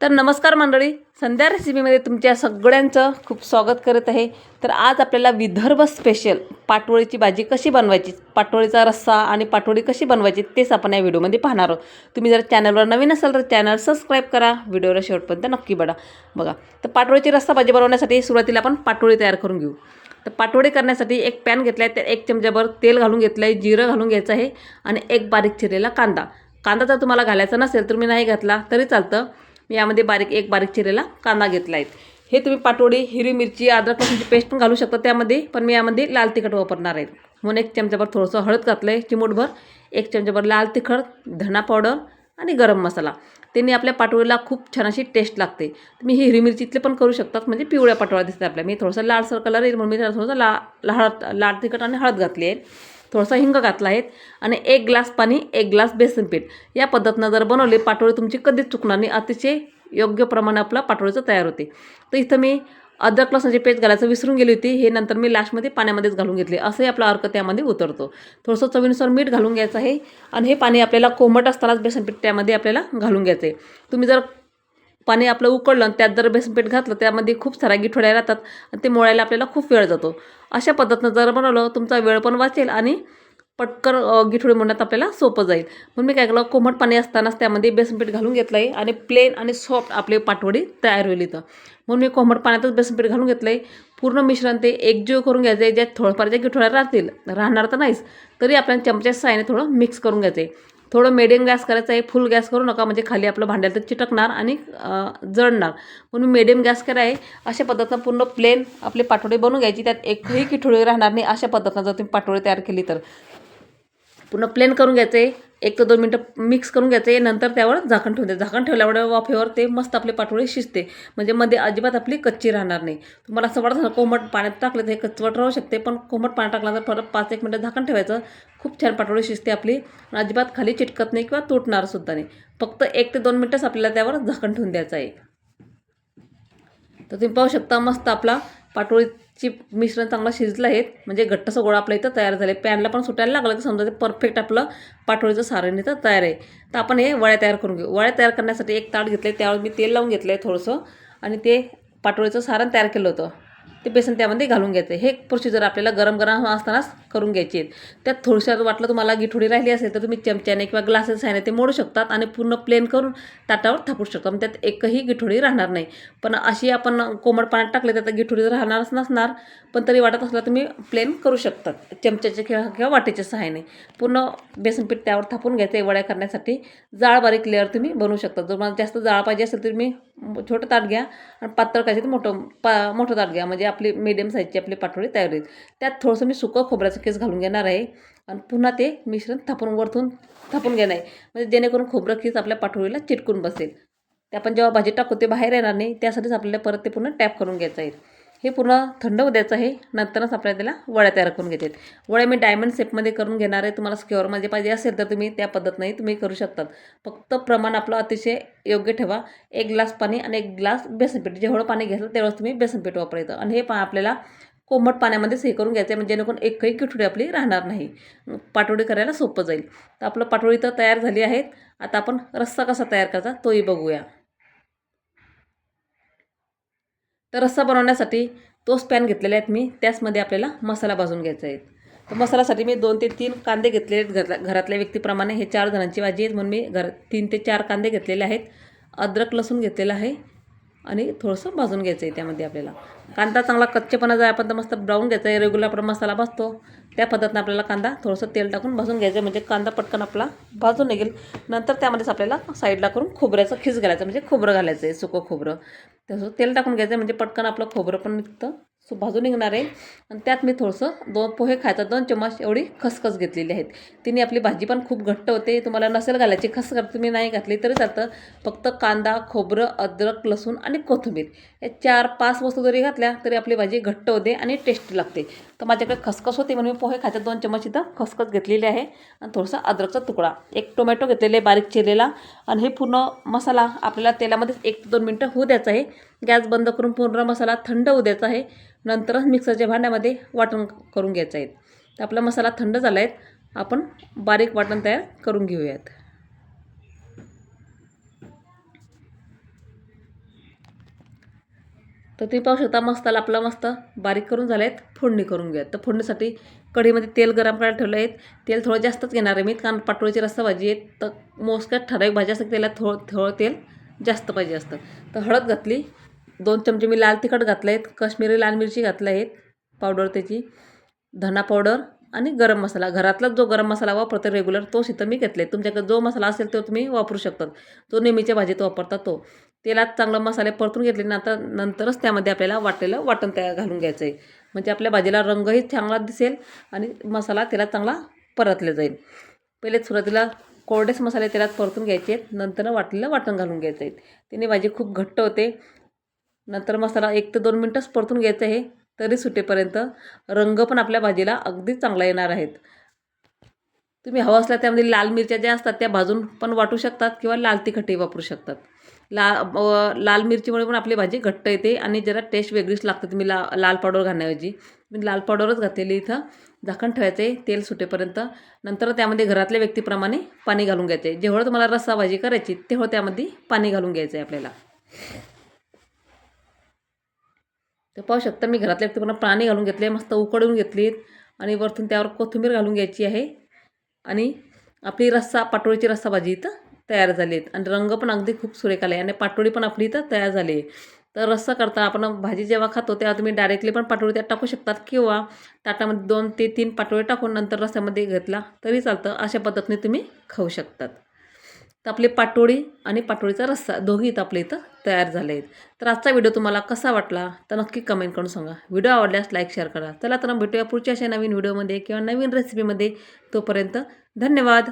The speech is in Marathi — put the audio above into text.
तर नमस्कार मंडळी संध्या रेसिपीमध्ये तुमच्या सगळ्यांचं खूप स्वागत करत आहे. तर आज आपल्याला विदर्भ स्पेशल पाटोळीची भाजी कशी बनवायची पाटोळीचा रस्सा आणि पाटोळी कशी बनवायची तेच आपण या व्हिडिओमध्ये पाहणार आहोत. तुम्ही जर चॅनलवर नवीन असाल तर चॅनल सबस्क्राईब करा व्हिडिओला शेवटपर्यंत नक्की बघा. बघा तर पाटोळीची रस्सा भाजी बनवण्यासाठी सुरुवातीला आपण पाटोळी तयार करून घेऊ. तर पाटोळी करण्यासाठी एक पॅन घेतला आहे त्यात एक चमच्याभर तेल घालून घेतलं आहे जिरं घालून घ्यायचं आहे आणि एक बारीक चिरलेला कांदा. कांदा जर तुम्हाला घालायचा नसेल तर मी नाही घातला तरी चालतं. मी यामध्ये बारीक एक बारीक चिरेला कांदा घेतला आहे हे तुम्ही पाटोडी हिरवी मिरची अद्रक लसूणची पेस्ट पण घालू शकता त्यामध्ये पण मी यामध्ये लाल तिखट वापरणार आहे. म्हणून एक चमचाभर थोडंसं हळद घातलं आहे चिमूटभर. एक चमचाभर लाल तिखट धणा पावडर आणि गरम मसाला. त्यांनी आपल्या पाटोळीला खूप छान अशी टेस्ट लागते. तुम्ही हे हिरवी मिरचीतले पण करू शकतात म्हणजे पिवळ्या पाटोळ्या दिसतात आपल्या. मी थोडंसं लालसर कलर येईल म्हणून मी त्याला थोडंसं ला हळद लाल तिखट आणि हळद घातली आहे. थोडासा हिंग घातला आहे आणि एक ग्लास पाणी एक ग्लास बेसन पीठ. या पद्धतीनं जर बनवले पाटोळी तुमची कधीच चुकणार नाही. अतिशय योग्य प्रमाणे आपलं पाटोळीचं तयार होते. तर इथं मी अद्रक लसणाची पेस्ट घालायचं विसरून गेली होती हे नंतर मी लास्टमध्ये पाण्यामध्येच घालून घेतले. असंही आपला अर्क त्यामध्ये उतरतो. थोडंसं चवीनुसार मीठ घालून घ्यायचं आहे आणि हे पाणी आपल्याला कोमट असतानाच बेसनपीठ त्यामध्ये आपल्याला घालून घ्यायचं आहे तुम्ही जर पाणी आपलं उकळलं आणि त्यात जर बेसनपीठ घातलं त्यामध्ये खूप साऱ्या गिठोड्या राहतात आणि ते मोळायला आपल्याला खूप वेळ जातो. अशा पद्धतीनं जर बनवलं तुमचा वेळ पण वाचेल आणि पटकन गिठोळी म्हणण्यात आपल्याला सोपं जाईल. म्हणून मी काय केलं कोमट पाणी असतानाच त्यामध्ये बेसन पीठ घालून घेतलं आहे आणि प्लेन आणि सॉफ्ट आपले पाटवडी तयार होईल इथं. म्हणून मी कोमट पाण्यातच बेसन पीठ घालून घेतलं आहे पूर्ण मिश्रण ते एकजीव करून घ्यायचं आहे. ज्यात थोडंफार ज्या गिठोळ्या राहतील राहणार तर नाहीच तरी आपल्याला चमच्या साहाय्याने थोडं मिक्स करून घ्यायचं आहे थोडं मिडियम गॅस करायचं आहे फुल गॅस करू नका म्हणजे खाली आपलं भांड्याला तर चिटकणार आणि जळणार. म्हणून मी मिडियम गॅस करा आहे अशा पद्धतीनं पूर्ण प्लेन आपले पाटोळे बनवून घ्यायची. त्यात एकही किठोळी राहणार नाही अशा पद्धतीनं जर तुम्ही पाटोळे तयार केली तर. पूर्ण प्लेन करून घ्यायचे. एक ते दोन मिनटं मिक्स करून घ्यायचे. नंतर त्यावर झाकण ठेवून द्यायचं. झाकण ठेवल्यावर वाफेवर ते मस्त आपले पाठोळे शिजते. म्हणजे मध्ये अजिबात आपली कच्ची राहणार नाही. तुम्हाला असं वाटत ना कोमट पाण्यात टाकलं तर हे कचवट राहू शकते पण कोमट पाण्यात टाकल्यानंतर परत पाच एक मिनटं झाकण ठेवायचं. खूप छान पाठोळी शिजते आपली. अजिबात खाली चिटकत नाही किंवा तुटणार सुद्धा नाही. फक्त एक ते दोन मिनटंच आपल्याला त्यावर झाकण ठेवून द्यायचं आहे. तर तुम्ही पाहू शकता मस्त आपला ची मिश्रण चांगलं शिजलं आहे म्हणजे घट्टसं गोळा आपल्या इथं तयार झाले पॅनला पण सुटायला लागलं की समजा ते परफेक्ट आपलं पाटोळीचं सारण इथं तयार आहे. तर आपण हे वळ्या तयार करून घेऊ. वळ्या तयार करण्यासाठी एक ताट घेतलं आहे त्यावर मी तेल लावून घेतलं आहे थोडंसं. आणि ते पाटोळीचं सारण तयार केलं होतं. ते बेसन त्यामध्ये घालून घ्यायचं. हे प्रोसिजर आपल्याला गरम गरम असतानाच करून घ्यायची आहेत. त्यात थोडीशी वाटलं तुम्हाला गिठोडी राहिली असेल तर तुम्ही चमच्याने किंवा ग्लासेस आहे ते मोडू शकतात आणि पूर्ण प्लेन करून ताटावर थापू शकता. मग त्यात एकही गिठोडी राहणार नाही. पण अशी आपण कोमट पाण्यात टाकले तर गिठोडी राहणारच नसणार. पण तरी वाटत असलं तुम्ही प्लेन करू शकतात. चमच्याचे किंवा किंवा वाटेच्या सहाय्याने पूर्ण बेसनपीठ त्यावर थापून घ्यायचं. आहे वड्या करण्यासाठी जाळ बारीक लेअर तुम्ही बनवू शकता. जर मला जास्त जाळ पाहिजे असेल तर तुम्ही छोटं ताट घ्या आणि पातळ खायचे तर मोठं पा मोठं ताट घ्या. म्हणजे आपली मिडियम साईजची आपली पाटोळी तयार होईल. त्यात थोडंसं मी सुकं खोबऱ्याचं केस घालून घेणार आहे. आणि पुन्हा ते मिश्रण थापून वरतून थापून घेणार आहे. म्हणजे जेणेकरून खोबरं केस आपल्या पाठोळीला चिटकून बसेल. ते आपण जेव्हा भाजी टाकू ते बाहेर येणार नाही. त्यासाठीच आपल्याला परत ते पुन्हा टॅप करून घ्यायचं आहे. हे पूर्ण थंड होऊ द्यायचं आहे. नंतरच आपल्याला त्याला वड्या तयार करून घेतात वड्या मी डायमंड शेपमध्ये करून घेणार आहे. तुम्हाला स्क्युअरमध्ये पाहिजे असेल तर तुम्ही त्या पद्धतीने तुम्ही करू शकतात. फक्त प्रमाण आपलं अतिशय योग्य ठेवा. एक ग्लास पाणी आणि एक ग्लास बेसनपीठ जेवढं पाणी घ्यायचं तेवढंच तुम्ही बेसनपीठ वापरायचं. आणि हे पा आपल्याला कोमट पाण्यामध्येच हे करून घ्यायचं आहे. म्हणजे जेणेकरून एकही किठोडी आपली राहणार नाही. पाटोळी करायला सोपं जाईल. तर आपलं पाटोळी तर तयार झाली आहेत. आता आपण रस्सा कसा तयार करायचा तोही बघूया. तर रस्सा बनवण्यासाठी तोच पॅन घेतलेले आहेत मी. त्याचमध्ये आपल्याला मसाला भाजून घ्यायचा आहे. तर मसाल्यासाठी मी दोन ते तीन कांदे घेतलेले आहेत घरातल्या घरातल्या व्यक्तीप्रमाणे. हे चार जणांची भाजी आहेत म्हणून मी घर तीन ते चार कांदे घेतलेले आहेत. अद्रक लसूण घेतलेलं आहे. आणि थोडंसं भाजून घ्यायचं आहे त्यामध्ये आपल्याला. कांदा चांगला कच्चेपणा जाय आपण तर मस्त ब्राऊन घ्यायचा आहे रेग्युलर आपण मसाला भाजतो. त्या पद्धतीनं आपल्याला कांदा थोडंसं तेल टाकून भाजून घ्यायचं म्हणजे कांदा पटकन आपला भाजून निघेल. नंतर त्यामध्येच आपल्याला साईडला करून खोबऱ्याचं खीस घालायचं म्हणजे खोबरं घालायचं आहे सुकं खोबरं. तसं तेल टाकून घ्यायचं म्हणजे पटकन आपलं खोबरं पण निघतं. भाजून निघणार आहे. आणि त्यात मी थोडंसं दोन पोहे खायचा दोन चम्मच एवढी खसखस घेतलेली आहेत. तिने आपली भाजी पण खूप घट्ट होते. तुम्हाला नसेल घालायची खसखस तुम्ही नाही घातली तरी चालतं. फक्त कांदा खोबरं अद्रक लसूण आणि कोथिंबीर या चार पाच वस्तू जरी घातल्या तरी आपली भाजी घट्ट होते आणि टेस्टी लागते. तर माझ्याकडे खसखस होते म्हणून मी पोहे खायचे दोन चम्मच इथं खसखस घेतलेली आहे. आणि थोडासा अद्रकचा तुकडा. एक टोमॅटो घेतलेले बारीक चिरलेला. आणि हे पूर्ण मसाला आपल्याला तेलामध्येच एक ते दोन मिनटं होऊ द्यायचा आहे. गॅस बंद करून पूर्ण मसाला थंड होऊ द्यायचा आहे. नंतरच मिक्सरच्या भांड्यामध्ये वाटण करून घ्यायचं आहे. तर आपला मसाला थंड झाला आहे आपण बारीक वाटण तयार करून घेऊयात. तर तुम्ही पाहू शकता मस्त आपला मस्त बारीक करून झाले आहेत फोडणी करून घ्या तर फोडणीसाठी कढीमध्ये तेल गरम करायला ठेवलं आहे तेल थोडं जास्तच घेणार आहे मी कारण पाटोळीची रस्सा भाजी आहे तर मोजक्यात ठराविक भाजी असतं त्याला थोडं थोडं तेल जास्त पाहिजे असतं. तर हळद घातली दोन चमचे मी लाल तिखट घातले आहेत कश्मीरी लाल मिरची घातल्या आहेत पावडर त्याची धना पावडर आणि गरम मसाला. घरातलाच जो गरम मसाला वापरतो रेग्युलर तोच इथं मी घेतले तुमच्याकडे जो मसाला असेल तो तुम्ही वापरू शकतात. जो नेहमीच्या भाजीत वापरता तो. तेलात चांगलं मसाले परतून घेतले ना आता नंतरच त्यामध्ये आपल्याला वाटलेलं वाटण तयार घालून घ्यायचं आहे म्हणजे आपल्या भाजीला रंगही चांगला दिसेल आणि मसाला तेलात चांगला परतला जाईल. पहिले सुरुवातीला कोरडेच मसाले तेलात परतून घ्यायचे. आहेत नंतर वाटलेलं वाटण घालून घ्यायचं आहे त्याने भाजी खूप घट्ट होते. नंतर मसाला एक ते दोन मिनटंच परतून घ्यायचं आहे. तरी सुटेपर्यंत रंग पण आपल्या भाजीला अगदी चांगला येणार आहेत. तुम्ही हवं असल्या त्यामध्ये लाल मिरच्या ज्या असतात त्या भाजून पण वाटू शकतात किंवा लाल तिखटही वापरू शकतात. ला लाल मिरचीमुळे पण आपली भाजी घट्ट येते आणि जरा टेस्ट वेगळीच लागते तुम्ही ला लाल पावडर घालण्याऐवजी. मी लाल पावडरच घातलेली इथं. झाकण ठेवायचं आहे तेल सुटेपर्यंत. नंतर त्यामध्ये घरातल्या व्यक्तीप्रमाणे पाणी घालून घ्यायचं. आहे जेवढं तुम्हाला रस्सा भाजी करायची तेवढं त्यामध्ये पाणी घालून घ्यायचं आहे आपल्याला. तर पाहू शकता मी घरातल्या पूर्ण पाणी घालून घेतले मस्त उकडून घेतलीत आणि वरतून त्यावर कोथिंबीर घालून घ्यायची आहे. आणि आपली रस्सा पाटोळीची रस्सा भाजी इथं तयार झाली आहेत आणि रंग पण अगदी खूप सुरेख आले आणि पाटोळी पण आपली इथं तयार झाली आहे. तर रस्सा करता आपण भाजी जेव्हा खातो तेव्हा तुम्ही डायरेक्टली पण पाटोळी त्यात टाकू शकतात किंवा ताटामध्ये दोन ते तीन पाटोळे टाकून नंतर रस्स्यामध्ये घेतला तरी चालतं. अशा पद्धतीने तुम्ही खाऊ शकतात. तर आपले पाटोळी आणि पाटोळीचा रस्सा दोघी इथं आपल्या इथं तयार झाले आहेत. तर आजचा व्हिडिओ तुम्हाला कसा वाटला तर नक्की कमेंट करून सांगा. व्हिडिओ आवडल्यास लाईक शेअर करा. चला तर भेटूया पुढच्या अशा नवीन व्हिडिओमध्ये किंवा नवीन रेसिपीमध्ये तोपर्यंत धन्यवाद.